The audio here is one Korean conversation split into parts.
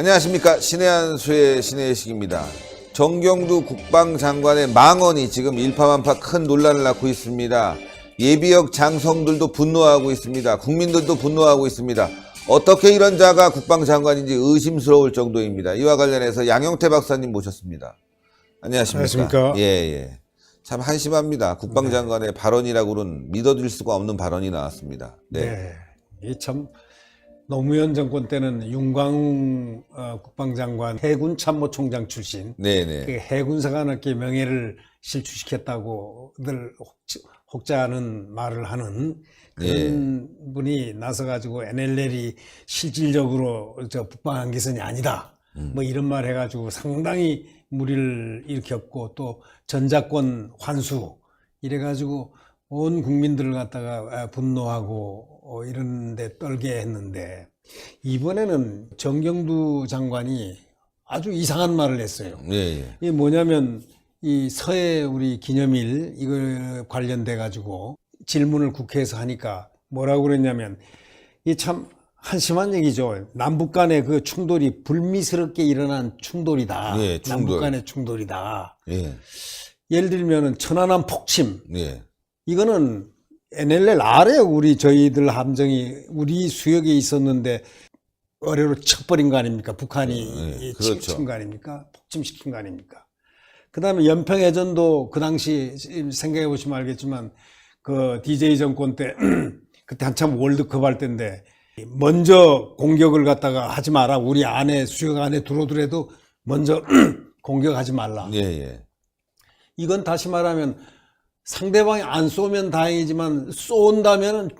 안녕하십니까 신의 한수의 신의 식입니다. 정경두 국방장관의 망언이 지금 일파만파 큰 논란을 낳고 있습니다. 예비역 장성들도 분노하고 있습니다. 국민들도 분노하고 있습니다. 어떻게 이런 자가 국방장관인지 의심스러울 정도입니다. 이와 관련해서 양영태 박사님 모셨습니다. 안녕하십니까? 안녕하십니까? 예, 예. 참 한심합니다. 국방장관의 발언이라고는 믿어질 수가 없는 발언이 나왔습니다. 네. 네. 이참 노무현 정권 때는 윤광웅 어, 국방장관 해군 참모총장 출신 네, 네. 그 해군사관학계 명예를 실추시켰다고들 혹- 혹자하는 말을 하는 그런 분이 나서 가지고 NLL이 실질적으로 저 북방한 개선이 아니다. 뭐 이런 말 해가지고 상당히 무리를 일으켰고 또 전자권 환수 이래가지고 온 국민들을 갖다가 아, 분노하고 어, 이런데 떨게 했는데 이번에는 정경두 장관이 아주 이상한 말을 했어요. 예, 예. 이게 뭐냐면 이 서해 우리 기념일 이걸 관련돼 가지고 질문을 국회에서 하니까 뭐라고 그랬냐면 이 참 한심한 얘기죠. 남북 간의 그 충돌이 불미스럽게 일어난 충돌이다. 예, 충돌. 남북 간의 충돌이다. 예, 예를 들면은 천안함 폭침 예. 이거는 NLL 아래 우리 저희들 함정이 우리 수역에 있었는데 어뢰로 쳐버린 거 아닙니까? 북한이 네, 이 그렇죠. 친거 아닙니까? 폭침시킨 거 아닙니까? 그 다음에 연평해전도 그 당시 생각해 보시면 알겠지만 그 DJ 정권 때 그때 한참 월드컵 할 때인데 먼저 공격을 갖다가 하지 마라. 우리 안에 수역 안에 들어오더라도 먼저 공격하지 말라. 예, 예. 이건 다시 말하면 상대방이 안 쏘면 다행이지만 쏜다면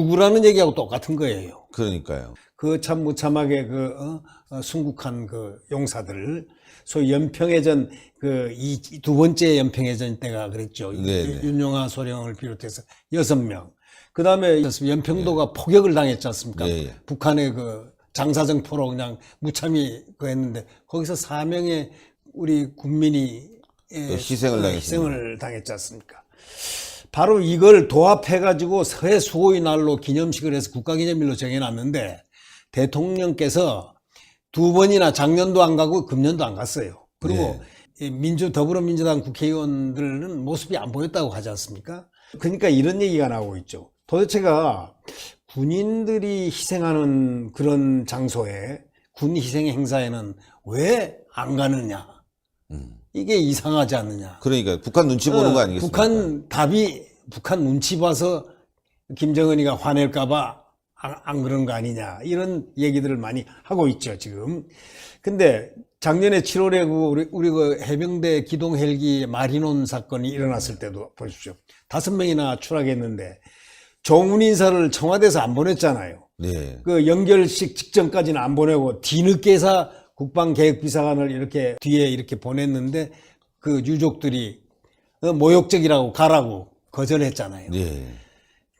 죽으라는 얘기하고 똑같은 거예요. 그러니까요. 그 참 무참하게 그 어, 어, 순국한 그 용사들 소위 연평해전 그 이 두 번째 연평해전 때가 그랬죠. 네네. 윤용화 소령을 비롯해서 여섯 명. 그 다음에 연평도가 포격을 당했지 않습니까? 예, 예. 북한의 그 장사정 포로 그냥 무참히 그 했는데 거기서 사명의 우리 국민이 예, 또 희생을. 희생을 당했지 않습니까? 바로 이걸 도합해가지고 서해 수호의 날로 기념식을 해서 국가기념일로 정해놨는데 대통령께서 두 번이나 작년도 안 가고 금년도 안 갔어요. 그리고 이 민주 더불어민주당 국회의원들은 모습이 안 보였다고 하지 않습니까? 그러니까 이런 얘기가 나오고 있죠. 도대체가 군인들이 희생하는 그런 장소에 군 희생 행사에는 왜 안 가느냐? 이게 이상하지 않느냐? 그러니까 북한 눈치 보는 거 어, 아니겠습니까? 북한 답이 북한 눈치 봐서 김정은이가 화낼까봐 안, 안 그런 거 아니냐 이런 얘기들을 많이 하고 있죠 지금. 근데 작년에 7월에 그 우리, 우리 그 해병대 기동 헬기 마리논 사건이 일어났을 때도 보십시오. 다섯 명이나 추락했는데 정훈 인사를 청와대에서 안 보냈잖아요. 네. 그 연결식 직전까지는 안 보내고 뒤늦게서 국방계획비서관을 이렇게 뒤에 이렇게 보냈는데 그 유족들이 어, 모욕적이라고 가라고 거절했잖아요. 네.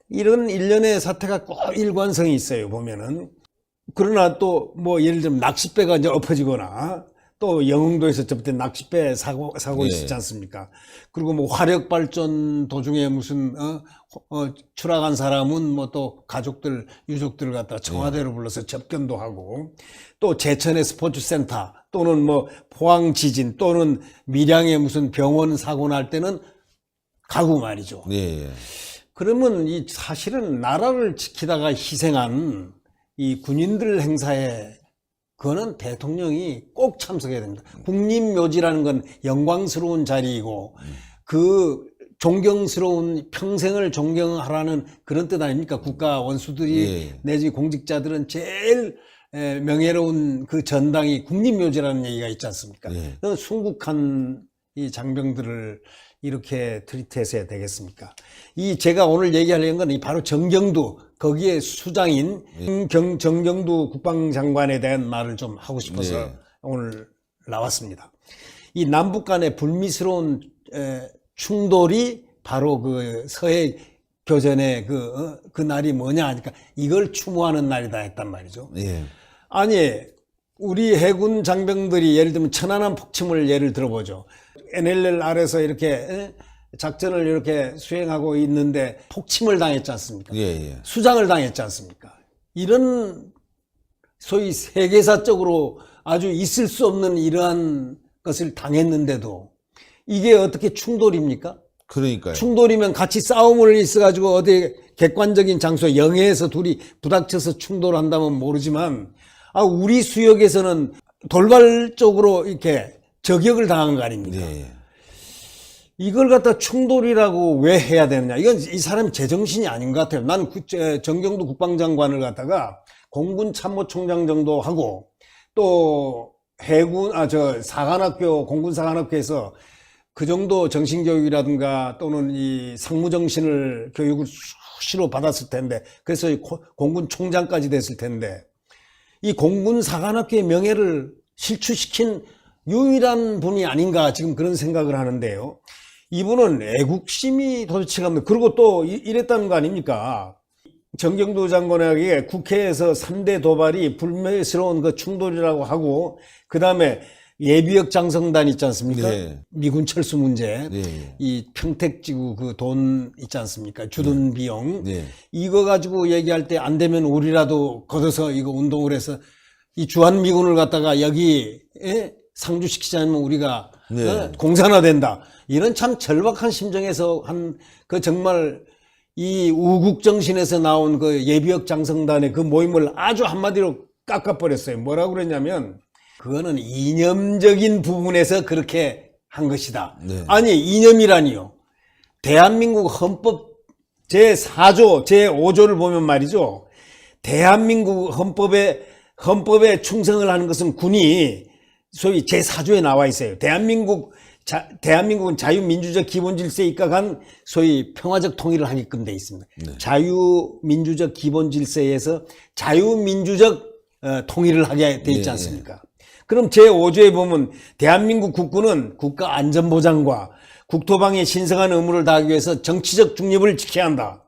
이런 일련의 사태가 꼭 일관성이 있어요, 보면은. 그러나 또 뭐 예를 들면 낚싯배가 이제 엎어지거나 또 영흥도에서 접된 낚싯배 사고, 사고 예. 있었지 않습니까? 그리고 뭐 화력 발전 도중에 무슨, 어, 어, 추락한 사람은 뭐 또 가족들, 유족들을 갖다 청와대로 불러서 접견도 하고 또 제천의 스포츠 센터 또는 뭐 포항 지진 또는 밀양의 무슨 병원 사고 날 때는 가고 말이죠. 네. 그러면 이 사실은 나라를 지키다가 희생한 이 군인들 행사에 그거는 대통령이 꼭 참석해야 됩니다. 국립묘지라는 건 영광스러운 자리이고 그 존경스러운 평생을 존경하라는 그런 뜻 아닙니까? 국가 원수들이 예. 내지 공직자들은 제일 에, 명예로운 그 전당이 국립묘지라는 얘기가 있지 않습니까? 예. 그 순국한 이 장병들을 이렇게 트리트해서야 되겠습니까? 이 제가 오늘 얘기하려는 건이 바로 정경두 거기에 수장인 경, 정경두 국방장관에 대한 말을 좀 하고 싶어서 네. 오늘 나왔습니다. 이 남북 간의 불미스러운 에, 충돌이 바로 그 서해 교전의 그, 어, 그 날이 뭐냐 하니까 이걸 추모하는 날이다 했단 말이죠. 예. 아니 우리 해군 장병들이 예를 들면 천안함 폭침을 예를 들어보죠. NLL 아래서 이렇게 에? 작전을 이렇게 수행하고 있는데 폭침을 당했지 않습니까? 예, 예. 수장을 당했지 않습니까? 이런 소위 세계사적으로 아주 있을 수 없는 이러한 것을 당했는데도 이게 어떻게 충돌입니까? 그러니까요. 충돌이면 같이 싸움을 있어가지고 어디 객관적인 장소 영해에서 둘이 부닥쳐서 충돌한다면 모르지만 아 우리 수역에서는 돌발적으로 이렇게 저격을 당한 거 아닙니까? 예, 예. 이걸 갖다 충돌이라고 왜 해야 되느냐? 이건 이 사람 제정신이 아닌 것 같아요. 난 그, 저, 정경도 국방장관을 갖다가 공군 참모총장 정도 하고 또 해군, 아, 저, 사관학교, 공군 사관학교에서 그 정도 정신교육이라든가 또는 이 상무정신을 교육을 수시로 받았을 텐데 그래서 공군 총장까지 됐을 텐데 이 공군 사관학교의 명예를 실추시킨 유일한 분이 아닌가 지금 그런 생각을 하는데요. 이분은 애국심이 도대체가 없는 그리고 또 이- 이랬다는 거 아닙니까? 정경도 장관에게 국회에서 3대 도발이 불매스러운 그 충돌이라고 하고 그 다음에 예비역 장성단 있지 않습니까? 네. 미군 철수 문제, 네, 예. 이 평택지구 그 돈 있지 않습니까? 주둔 비용 네. 이거 가지고 얘기할 때 안 되면 우리라도 걷어서 이거 운동을 해서 이 주한 미군을 갖다가 여기 에? 상주시키지 않으면 우리가 네. 어? 공산화된다. 이런 참 절박한 심정에서 한 그 정말 이 우국 정신에서 나온 그 예비역 장성단의 그 모임을 아주 한마디로 깎아버렸어요. 뭐라고 그랬냐면 그거는 이념적인 부분에서 그렇게 한 것이다. 네. 아니 이념이라니요. 대한민국 헌법 제4조, 제5조를 보면 말이죠. 대한민국 헌법에, 헌법에 충성을 하는 것은 군이 소위 제4조에 나와 있어요. 대한민국, 자, 대한민국은 자유민주적 기본질서에 입각한 소위 평화적 통일을 하게끔 돼 있습니다. 자유민주적 기본질서에서 자유민주적 어, 통일을 하게 돼 있지 예, 않습니까? 그럼 제5조에 보면 대한민국 국군은 국가 안전보장과 국토방의 신성한 의무를 다하기 위해서 정치적 중립을 지켜야 한다.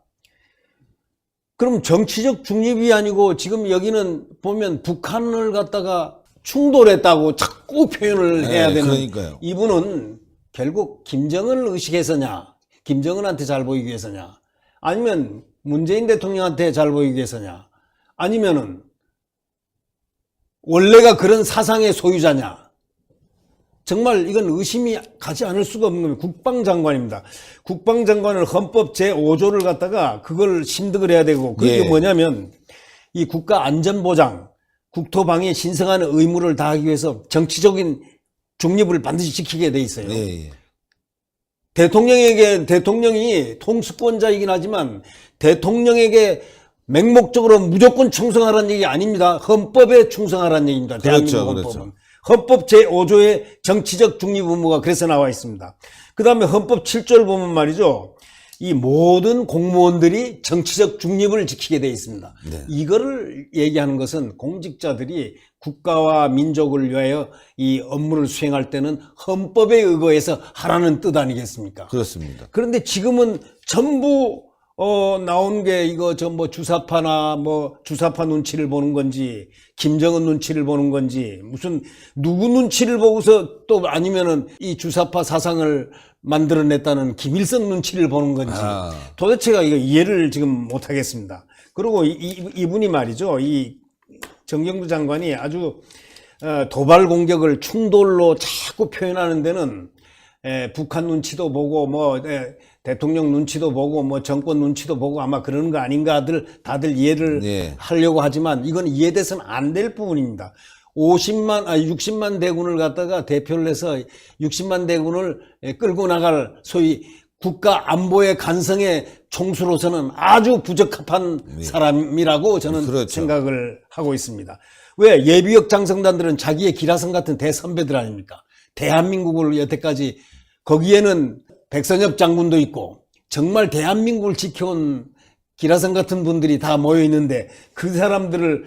그럼 정치적 중립이 아니고 지금 여기는 보면 북한을 갖다가 충돌했다고 자꾸 표현을 해야 네, 되는 그러니까요. 이분은 결국 김정은을 의식해서냐 김정은한테 잘 보이기 위해서냐 아니면 문재인 대통령한테 잘 보이기 위해서냐 아니면은 원래가 그런 사상의 소유자냐 정말 이건 의심이 가지 않을 수가 없는. 국방장관입니다. 국방장관을 헌법 제5조를 갖다가 그걸 심득을 해야 되고 그게 예. 뭐냐면 이 국가 안전보장, 국토방위 신성한 의무를 다하기 위해서 정치적인 중립을 반드시 지키게 돼 있어요. 예, 예. 대통령에게 대통령이 통수권자이긴 하지만 대통령에게 맹목적으로 무조건 충성하라는 얘기 아닙니다. 헌법에 충성하라는 얘기입니다. 대한민국 그렇죠, 헌법은. 그렇죠. 헌법 제5조의 정치적 중립 의무가 그래서 나와 있습니다. 그 다음에 헌법 7조를 보면 말이죠. 이 모든 공무원들이 정치적 중립을 지키게 돼 있습니다. 네. 이거를 얘기하는 것은 공직자들이 국가와 민족을 위하여 이 업무를 수행할 때는 헌법에 의거해서 하라는 뜻 아니겠습니까? 그렇습니다. 그런데 지금은 전부 어 나온 게 이거 저 뭐 주사파나 뭐 주사파 눈치를 보는 건지 김정은 눈치를 보는 건지 무슨 누구 눈치를 보고서 또 아니면은 이 주사파 사상을 만들어냈다는 김일성 눈치를 보는 건지 아. 도대체가 이거 이해를 지금 못 하겠습니다. 그리고 이, 이- 이분이 말이죠. 이 정경두 장관이 아주 어, 도발 공격을 충돌로 자꾸 표현하는 데는 에, 북한 눈치도 보고 뭐 에, 대통령 눈치도 보고 뭐 정권 눈치도 보고 아마 그러는 거 아닌가들 다들 이해를 예. 하려고 하지만 이건 이해돼서는 안 될 부분입니다. 50만 아 60만 대군을 갖다가 대표를 해서 60만 대군을 에, 끌고 나갈 소위 국가 안보의 간성의 총수로서는 아주 부적합한 사람이라고 저는 그렇죠. 생각을 하고 있습니다. 왜 예비역 장성단들은 자기의 기라성 같은 대선배들 아닙니까? 대한민국을 여태까지 거기에는 백선엽 장군도 있고 정말 대한민국을 지켜온 기라성 같은 분들이 다 모여 있는데 그 사람들을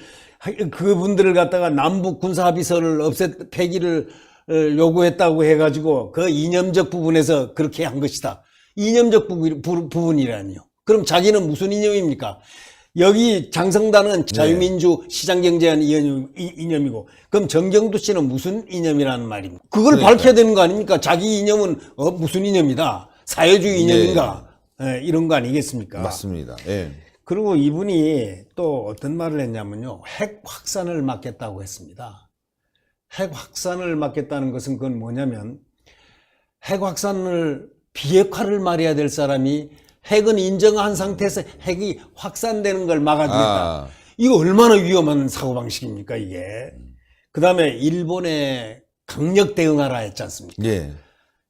그분들을 갖다가 남북 군사 합의서를 없애 폐기를 어, 요구했다고 해가지고 그 이념적 부분에서 그렇게 한 것이다. 이념적 부분, 부- 부분이라니요. 그럼 자기는 무슨 이념입니까? 여기 장성단은 자유민주 시장경제한 이념, 이- 이념이고 그럼 정경두 씨는 무슨 이념이라는 말입니까? 그걸 그러니까요. 밝혀야 되는 거 아닙니까? 자기 이념은 어, 무슨 이념이다. 사회주의 이념인가? 예, 이런 거 아니겠습니까? 맞습니다. 예. 그리고 이분이 또 어떤 말을 했냐면요. 핵 확산을 막겠다고 했습니다. 핵 확산을 막겠다는 것은 그건 뭐냐면 핵 확산을 비핵화를 말해야 될 사람이 핵은 인정한 상태에서 핵이 확산되는 걸 막아주겠다. 아. 이거 얼마나 위험한 사고방식입니까, 이게. 그 다음에 일본에 강력 대응하라 했지 않습니까? 예.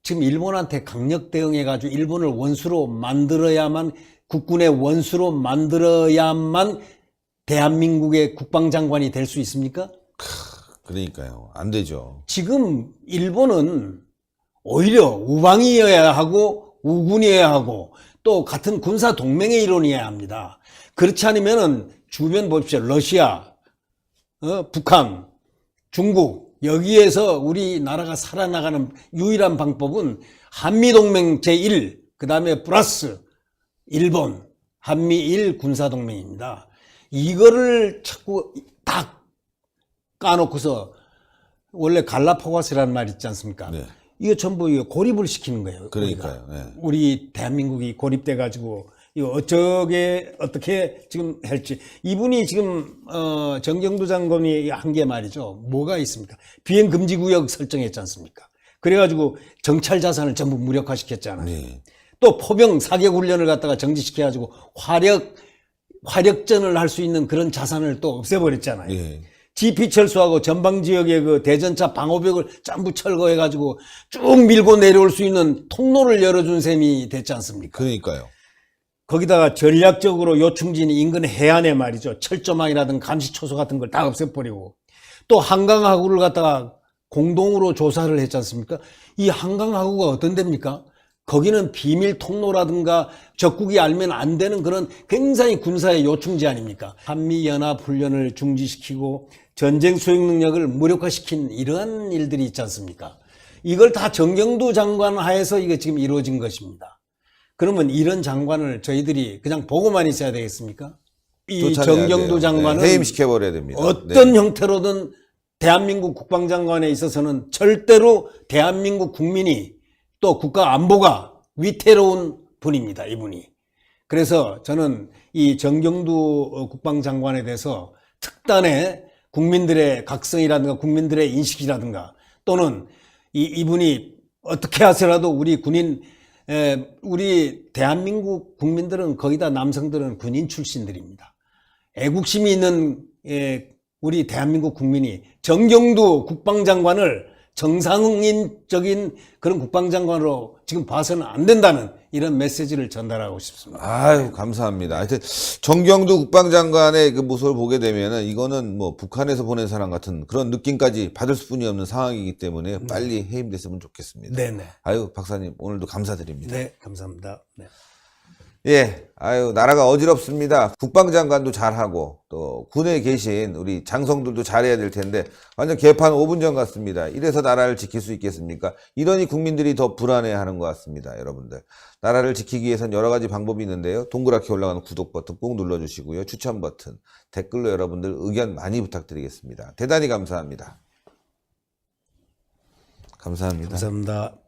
지금 일본한테 강력 대응해가지고 일본을 원수로 만들어야만 국군의 원수로 만들어야만 대한민국의 국방장관이 될 수 있습니까? 그러니까요. 안 되죠. 지금 일본은 오히려 우방이어야 하고 우군이어야 하고 또 같은 군사 동맹의 일원이어야 합니다. 그렇지 않으면은 주변 보십시오. 러시아, 어, 북한, 중국 여기에서 우리나라가 살아나가는 유일한 방법은 한미동맹 제1, 그 다음에 플러스 일본, 한미일 군사동맹입니다. 이거를 자꾸 딱 까놓고서 원래 갈라파고스라는 말 있지 않습니까? 네. 이거 전부 이거 고립을 시키는 거예요. 그러니까요. 예. 우리 대한민국이 고립돼 가지고 이거 어쩌게 어떻게 지금 할지 이분이 지금 어 정경두 장관이 한 게 말이죠. 뭐가 있습니까? 비행 금지 구역 설정했지 않습니까? 그래 가지고 정찰 자산을 전부 무력화시켰잖아요. 네. 또 포병 사격 훈련을 갖다가 정지시켜 가지고 화력 화력전을 할 수 있는 그런 자산을 또 없애버렸잖아요. 예. GP 철수하고 전방 지역의 그 대전차 방호벽을 전부 철거해 가지고 쭉 밀고 내려올 수 있는 통로를 열어준 셈이 됐지 않습니까? 그러니까요. 거기다가 전략적으로 요충진 인근 해안에 말이죠. 철조망이라든 감시초소 같은 걸 다 없애버리고 또 한강하구를 갖다가 공동으로 조사를 했지 않습니까? 이 한강하구가 어떤 데입니까? 거기는 비밀 통로라든가 적국이 알면 안 되는 그런 굉장히 군사의 요충지 아닙니까? 한미연합훈련을 중지시키고 전쟁 수행 능력을 무력화시킨 이러한 일들이 있지 않습니까? 이걸 다 정경두 장관 하에서 이게 지금 이루어진 것입니다. 그러면 이런 장관을 저희들이 그냥 보고만 있어야 되겠습니까? 이 돼요. 장관은 네, 해임시켜버려야 됩니다. 어떤 네. 형태로든 대한민국 국방장관에 있어서는 절대로 대한민국 국민이 또 국가 안보가 위태로운 분입니다. 이분이. 그래서 저는 이 정경두 어, 국방장관에 대해서 특단의 국민들의 각성이라든가 국민들의 인식이라든가 또는 이, 이분이 어떻게 하서라도 우리 군인 에, 우리 대한민국 국민들은 거의 다 남성들은 군인 출신들입니다. 애국심이 있는 예, 우리 대한민국 국민이 정경두 국방장관을 정상인적인 그런 국방장관으로 지금 봐서는 안 된다는 이런 메시지를 전달하고 싶습니다. 아유, 감사합니다. 하여튼, 정경두 국방장관의 그 모습을 보게 되면은, 이거는 뭐, 북한에서 보낸 사람 같은 그런 느낌까지 받을 수뿐이 없는 상황이기 때문에 빨리 해임됐으면 좋겠습니다. 네네. 아유, 박사님, 오늘도 감사드립니다. 네, 감사합니다. 네. 예, 아유, 나라가 어지럽습니다. 국방장관도 잘하고, 또, 군에 계신 우리 장성들도 잘해야 될 텐데, 완전 개판 5분 전 같습니다. 이래서 나라를 지킬 수 있겠습니까? 이러니 국민들이 더 불안해 하는 것 같습니다, 여러분들. 나라를 지키기 위해선 여러 가지 방법이 있는데요. 동그랗게 올라가는 구독 버튼 꼭 눌러주시고요. 추천 버튼, 댓글로 여러분들 의견 많이 부탁드리겠습니다. 대단히 감사합니다. 감사합니다. 감사합니다.